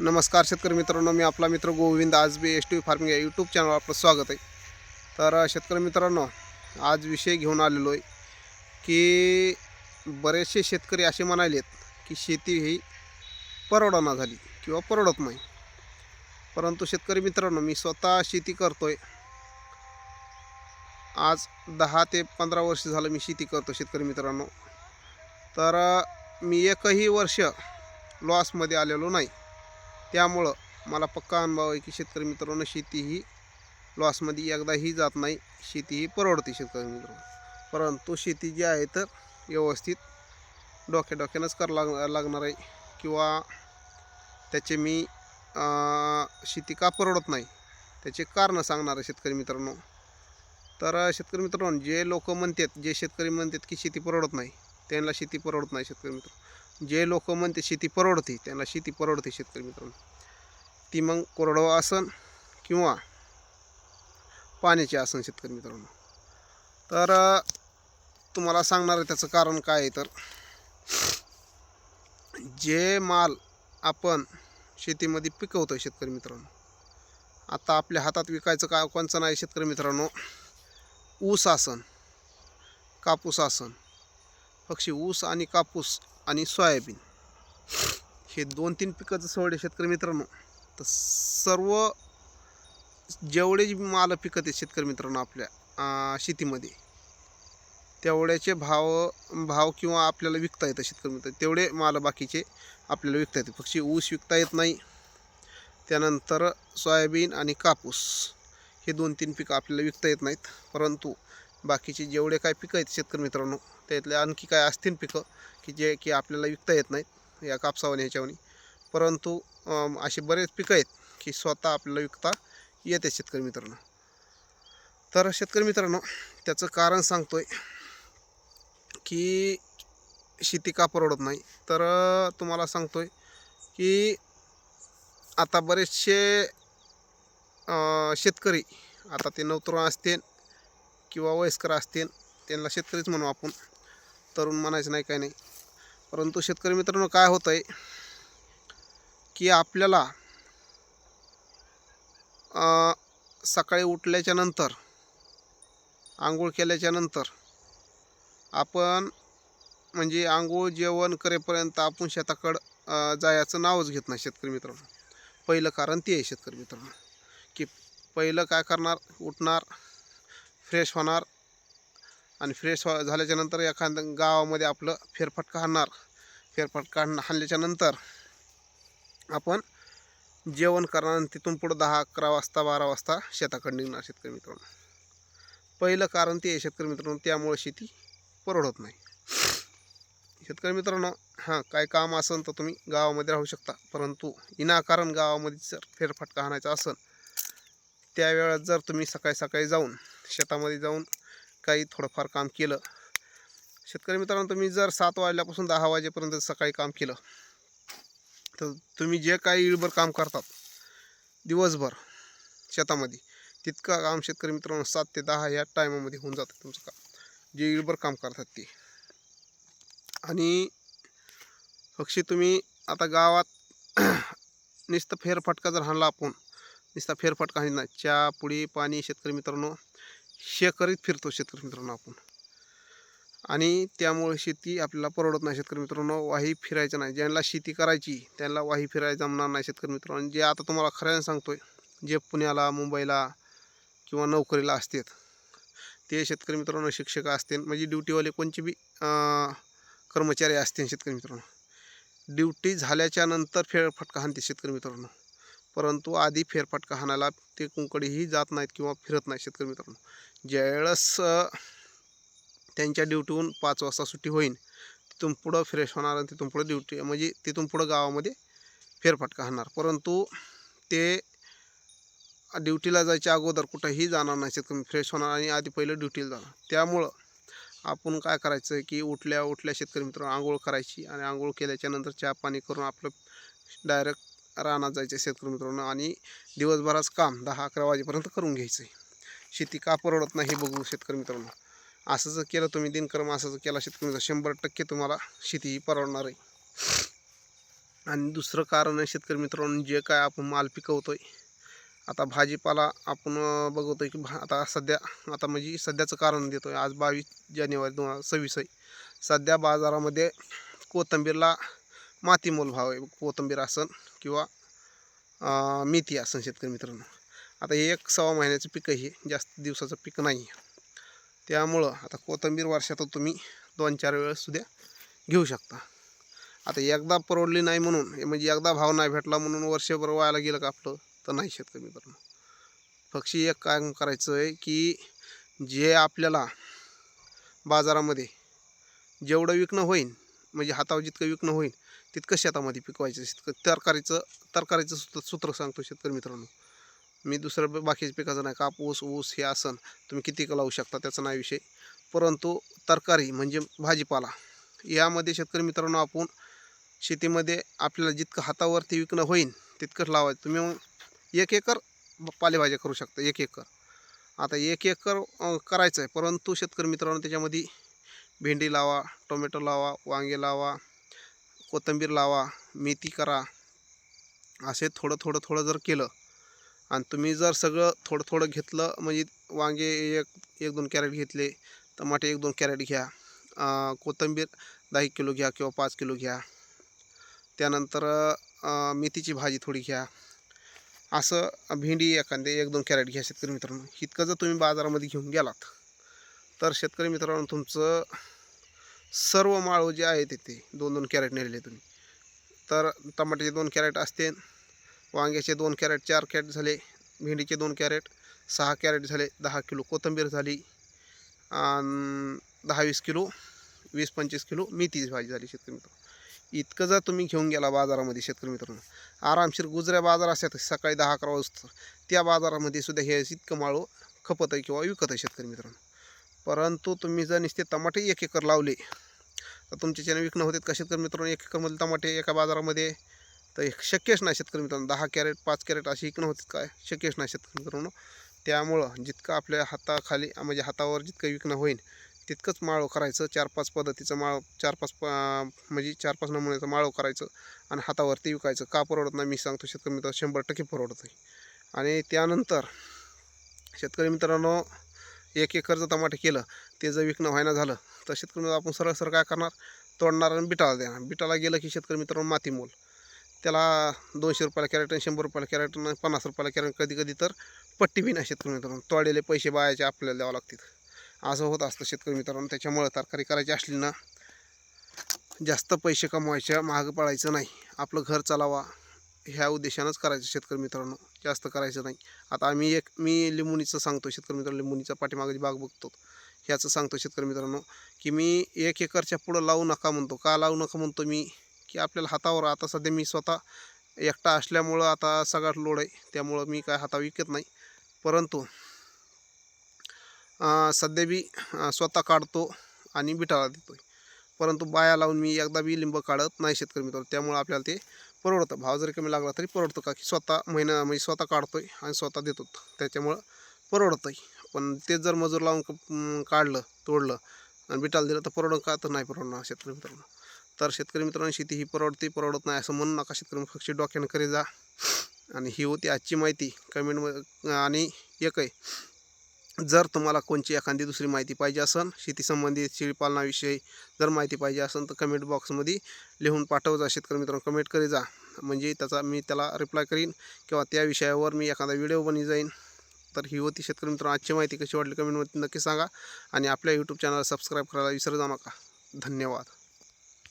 नमस्कार शेतकरी मित्रांनो मी आपला मित्र गोविंद आज बी एस टी फार्मिंग या यूट्यूब चॅनलवर आपलं स्वागत आहे. तर शेतकरी मित्रांनो आज विषय घेऊन आलेलो आहे की बरेचसे शेतकरी असे म्हणालेत की शेती ही परवडना झाली किंवा परवडत नाही. परंतु शेतकरी मित्रांनो मी स्वतः शेती करतो आहे आज दहा ते पंधरा वर्ष झालं मी शेती करतो शेतकरी मित्रांनो. तर मी एकही वर्ष लॉसमध्ये आलेलो नाही. त्यामुळं मला पक्का अनुभव आहे की शेतकरी मित्रांनो शेती ही लॉसमध्ये एकदाही जात नाही. शेती ही परवडते शेतकरी मित्रांनो. परंतु शेती जी आहे तर व्यवस्थित डोक्या डोक्यानंच करावं लाग लागणार आहे. किंवा त्याचे मी शेती का परवडत नाही त्याचे कारणं सांगणार आहे शेतकरी मित्रांनो. तर शेतकरी मित्रांनो जे लोक म्हणतात जे शेतकरी म्हणतात की शेती परवडत नाही त्यांना शेती परवडत नाही शेतकरी मित्र जे लोक म्हणते शेती परवडते त्यांना शेती परवडते शेतकरी मित्रांनो. ती मग कोरडवा आसन किंवा पाण्याचे आसन शेतकरी मित्रांनो. तर तुम्हाला सांगणार आहे त्याचं कारण काय आहे तर जे माल आपण शेतीमध्ये पिकवतो शेतकरी मित्रांनो आता आपल्या हातात विकायचं काय कोणचं नाही शेतकरी मित्रांनो ऊस आसन कापूस आसन पक्षी ऊस आणि कापूस आणि सोयाबीन हे दोन तीन पिकं जर सोडले शेतकरी मित्रांनो तर सर्व जेवढे जे माल पिकत आहेत शेतकरी मित्रांनो आपल्या शेतीमध्ये तेवढ्याचे भाव भाव किंवा आपल्याला विकता येतं शेतकरी मित्र तेवढे माल बाकीचे आपल्याला विकता येते. पक्षी ऊस विकता येत नाही. त्यानंतर सोयाबीन आणि कापूस हे दोन तीन पिकं आपल्याला विकता येत नाहीत. परंतु बाकीचे जेवढे काय पिकं आहेत शेतकरी मित्रांनो त्यातले आणखी काय असतील पिकं की जे की आपल्याला विकता येत नाहीत या कापसावर ह्याच्यावनी परंतु असे बरेच पिकं आहेत की स्वतः आपल्याला विकता येते शेतकरी मित्रांनो. तर शेतकरी मित्रांनो त्याचं कारण सांगतोय की शेती का परवडत नाही. तर तुम्हाला सांगतोय की आता बरेचसे शेतकरी आता ते नवतरुण असतील किंवा वयस्कर असतील त्यांना शेतकरीच म्हणू आपण. तरुण म्हणायचं नाही काही नाही. परंतु शेतकरी मित्रांनो काय होतं आहे की आपल्याला सकाळी उठल्याच्या नंतर आंघोळ केल्याच्यानंतर आपण म्हणजे आंघोळ जेवण करेपर्यंत आपण शेताकडं जायचं नावच घेत नाही शेतकरी मित्रांनो. पहिलं कारण ते आहे शेतकरी मित्रांनो की पहिलं काय करणार? उठणार फ्रेश होणार आणि फ्रेश हो झाल्याच्यानंतर एखाद्या गावामध्ये आपलं फेरफटका हाणणार. फेरफटका हाण हाणल्याच्या नंतर आपण जेवण करणार आणि तिथून पुढं दहा अकरा वाजता बारा वाजता शेताकडे निघणार शेतकरी मित्रांनो. पहिलं कारण ते आहे शेतकरी मित्रांनो त्यामुळे शेती परवडत नाही. शेतकरी मित्रांनो हां काय काम असेल तर तुम्ही गावामध्ये राहू शकता परंतु विनाकारण गावामध्ये जर फेरफटका आणायचा असेल त्यावेळेस जर तुम्ही सकाळी सकाळी जाऊन शेतामध्ये जाऊन काही थोडंफार काम केलं शेतकरी मित्रांनो तुम्ही जर सात वाजल्यापासून दहा वाजेपर्यंत सकाळी काम केलं तर तुम्ही जे काही इळभर काम करतात दिवसभर शेतामध्ये तितकं काम शेतकरी मित्रांनो सात ते दहा या टायमामध्ये होऊन जातं तुमचं काम. जे इळभर काम करतात ते. आणि पक्षी तुम्ही आता गावात नुसतं फेरफटका जर हाणला आपण नुसता फेरफटका हाणला चहा पुडी पाणी शेतकरी मित्रांनो शेकरीत फिरतो शेतकरी मित्रांनो आपण. आणि त्यामुळे शेती आपल्याला परवडत नाही शेतकरी मित्रांनो. वाही फिरायचं नाही. ज्यांना शेती करायची त्यांना वाही फिरायला जमणार नाही शेतकरी मित्रांनो. जे आता तुम्हाला खऱ्याने आहे जे पुण्याला मुंबईला किंवा नोकरीला असतात ते शेतकरी मित्रांनो शिक्षक असतील. म्हणजे ड्युटीवाले कोणचे बी कर्मचारी असतील शेतकरी मित्रांनो. ड्युटी झाल्याच्यानंतर फेरफटका हाणते शेतकरी मित्रांनो. परंतु आधी फेरफटका हाणायला ते कुंकडीही जात नाहीत किंवा फिरत नाही शेतकरी मित्रांनो. ज्यावेळेस त्यांच्या ड्युटीहून पाच वाजता सुट्टी होईल तिथून पुढं फ्रेश होणार आणि तिथून पुढं ड्युटी म्हणजे तिथून पुढं गावामध्ये फेरफटका होणार परंतु ते ड्युटीला जायच्या अगोदर कुठंही जाणार नाही शेतकरी फ्रेश होणार आणि आधी पहिलं ड्युटीला जाणार. त्यामुळं आपण काय करायचं आहे की उठल्या उठल्या शेतकरी मित्र आंघोळ करायची आणि आंघोळ केल्याच्यानंतर चहा पाणी करून आपलं डायरेक्ट रानात जायचं शेतकरी मित्रांनो आणि दिवसभराचं काम दहा अकरा वाजेपर्यंत करून घ्यायचं. आहे शेती का परवडत नाही हे बघू शेतकरी मित्रांनो. असं जर केलं तुम्ही दिनक्रम असं जर केला शेतकऱ्यांचा शंभर टक्के तुम्हाला शेती ही परवडणार आहे. आणि दुसरं कारण आहे शेतकरी मित्रांनो जे काय आपण माल पिकवतोय आता भाजीपाला आपण बघवतो आहे की भा आता सध्या आता म्हणजे सध्याचं कारण देतोय. आज बावीस जानेवारी दोन हजार सव्वीस आहे. सध्या बाजारामध्ये कोथिंबीरला मातीमोल भाव आहे. कोथिंबीर असन किंवा मेथी असन शेतकरी मित्रांनो. आता हे एक सव्वा महिन्याचं पीक आहे. हे जास्त दिवसाचं पीक नाही आहे. त्यामुळं आता कोथिंबीर वर्षात तुम्ही दोन चार वेळेस सुद्धा घेऊ शकता. आता एकदा परवडली नाही म्हणून म्हणजे एकदा भाव नाही भेटला म्हणून वर्षभर व्हायला गेलं का आपलं? तर नाही शेतकरी मित्रांनो फक्त एक काय करायचं आहे की जे आपल्याला बाजारामध्ये जेवढं विकणं होईल म्हणजे हातावर जितकं विकणं होईल तितकं शेतामध्ये पिकवायचं शेतकरी तरकारीचं तरकारीचं सूत्र सूत्र सांगतो शेतकरी मित्रांनो. मी दुसरं बाकीच्या पिकाचं नाही कापूस ऊस हे आसन तुम्ही किती लावू शकता त्याचा नाही विषय. परंतु तरकारी म्हणजे भाजीपाला यामध्ये शेतकरी मित्रांनो आपण शेतीमध्ये आपल्याला जितकं हातावरती विकणं होईल तितकंच लावायचं. तुम्ही एक एकर पालेभाज्या करू शकता एक एकर. आता एक एकर करायचं आहे परंतु शेतकरी मित्रांनो त्याच्यामध्ये भेंडी लावा टोमॅटो लावा वांगे लावा कोथिंबीर लावा मेथी करा. असे थोडं थोडं थोडं जर केलं आणि तुम्ही जर सगळं थोडं थोडं घेतलं म्हणजे वांगे एक एक दोन कॅरेट घेतले टमाटे एक दोन कॅरेट घ्या कोथिंबीर दहा एक किलो घ्या किंवा पाच किलो घ्या. त्यानंतर मेथीची भाजी थोडी घ्या. असं भेंडी एखादे एक दोन कॅरेट घ्या शेतकरी मित्रांनो. इतकं जर तुम्ही बाजारामध्ये घेऊन गेलात तर शेतकरी मित्रांनो तुमचं सर्व माळव जे आहे तिथे दोन दोन कॅरेट नेलेले तुम्ही. तर टमाट्याचे दोन कॅरेट असते वांग्याचे दोन कॅरेट चार कॅरेट झाले भेंडीचे दोन कॅरेट सहा कॅरेट झाले दहा किलो कोथिंबीर झाली आणि दहा वीस किलो वीस पंचवीस किलो मेथीची भाजी झाली शेतकरी मित्र इतकं जर तुम्ही घेऊन गेला बाजारामध्ये शेतकरी मित्रांनो आरामशीर गुजऱ्या बाजार असतात सकाळी दहा अकरा वाजता त्या बाजारामध्ये सुद्धा हे इतकं माळो खपत आहे किंवा विकत आहे शेतकरी मित्रांनो. परंतु तुम्ही जर नुसते टमाटे एक एकर लावले तर तुमच्याच्याने विकणं होते का? शेतकरी मित्रांनो एक एकरमधले टमाटे एका बाजारामध्ये तर शक्यच नाही शेतकरी मित्रांनो. दहा कॅरेट पाच कॅरेट अशी विकणं होते काय? शक्यच नाही शेतकरी मित्रांनो. त्यामुळं जितकं आपल्या हाताखाली म्हणजे हातावर जितकं विकणं होईल तितकंच माळव करायचं. चार पाच पद्धतीचं माळ चार पाच प म्हणजे चार पाच नमुन्याचं माळव करायचं आणि हातावरती विकायचं. का परवडत नाही? मी सांगतो शेतकरी मित्र शंभर टक्के परवडत आहे आणि त्यानंतर शेतकरी मित्रांनो एक एकर जर टमाटे केलं ते जर विकणं व्हायना झालं तर शेतकरी मित्र आपण सरळ सरळ काय करणार? तोडणार आणि बिटाला देणार. बिटाला गेलं की शेतकरी मित्रांनो माती मोल त्याला दोनशे रुपयाला कॅरेटन शंभर रुपयाला कॅरेटन पन्नास रुपयाला कॅरेट कधी कधी तर पट्टी बी नाही शेतकरी मित्रांनो. तोडलेले पैसे बायाचे आपल्याला द्यावं लागतील असं होत असतं शेतकरी मित्रांनो. त्याच्यामुळं तरकारी करायची असली ना जास्त पैसे कमवायच्या महाग पडायचं नाही. आपलं घर चालावा ह्या उद्देशानंच करायचं शेतकरी मित्रांनो. जास्त करायचं नाही. आता आम्ही एक मी लिंबुनीचं सांगतो शेतकरी मित्रांनो. लिंबुनीचा पाठीमागाची बाग बघतो. ह्याचं सांगतो शेतकरी मित्रांनो की मी एक एकरच्या पुढं लावू नका म्हणतो. का लावू नका म्हणतो मी? की आपल्याला हातावर आता सध्या मी स्वतः एकटा असल्यामुळं आता सगळ्यात लोड आहे. त्यामुळं मी काय हाता विकत नाही. परंतु सध्या बी स्वतः काढतो आणि बिटाला देतो परंतु बाया लावून मी एकदा बी लिंब काढत नाही शेतकरी मित्र त्यामुळं आपल्याला ते परवडतं. भाव जरी कमी लागला तरी परवडतं का? की स्वतः महिना म्हणजे स्वतः काढतोय आणि स्वतः देतो त्याच्यामुळं परवडतं पण तेच जर मजूर लावून काढलं तोडलं आणि बिटाला दिलं तर परवडं का? तर नाही परवडणार शेतकरी मित्रांनो. तर शेतकरी मित्रांनो शेती ही परवडते परवडत नाही असं म्हणू नका. शेतकरी पक्षी डोक्यानं करे जा. आणि ही होती आजची माहिती. कमेंट आणि एक आहे जर तुम्हाला कोणची एखादी दुसरी माहिती पाहिजे असेल शेतीसंबंधित शेळीपालनाविषयी जर माहिती पाहिजे असेल तर कमेंट बॉक्समध्ये लिहून पाठव जा. शेतकरी मित्रांनो कमेंट करी जा. म्हणजे त्याचा मी त्याला रिप्लाय करीन किंवा त्या विषयावर मी एखादा व्हिडिओ बनी जाईन. तर ही होती शेतकरी मित्रांनो आजची माहिती. कशी वाटली कमेंटमध्ये नक्की सांगा. आणि आपल्या यूट्यूब चॅनल सबस्क्राईब करायला विसरू जाऊ नका. धन्यवाद.